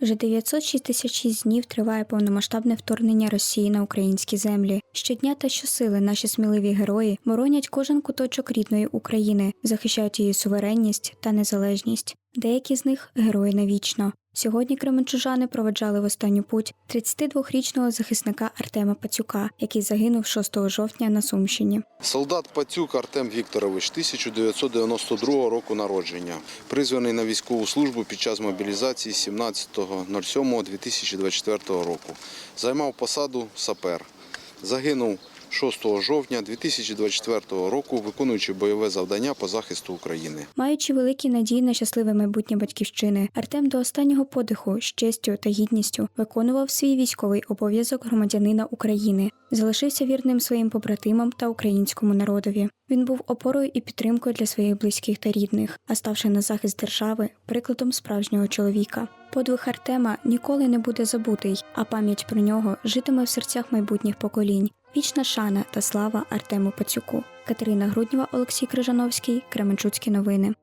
Вже 966 днів триває повномасштабне вторгнення Росії на українські землі. Щодня та щосили наші сміливі герої боронять кожен куточок рідної України, захищають її суверенність та незалежність. Деякі з них герої навічно. Сьогодні кременчужани проведжали в останню путь 32-річного захисника Артема Пацюка, який загинув 6 жовтня на Сумщині. Солдат Пацюк Артем Вікторович, 1992 року народження, призваний на військову службу під час мобілізації 17.07.2024 року. Займав посаду сапер. Загинув 6 жовтня 2024 року, виконуючи бойове завдання по захисту України. Маючи великі надії на щасливе майбутнє батьківщини, Артем до останнього подиху з честю та гідністю виконував свій військовий обов'язок громадянина України, залишився вірним своїм побратимам та українському народові. Він був опорою і підтримкою для своїх близьких та рідних, а ставши на захист держави, прикладом справжнього чоловіка. Подвиг Артема ніколи не буде забутий, а пам'ять про нього житиме в серцях майбутніх поколінь. Вічна шана та слава Артему Пацюку. Катерина Груднєва, Олексій Крижановський, Кременчуцькі новини.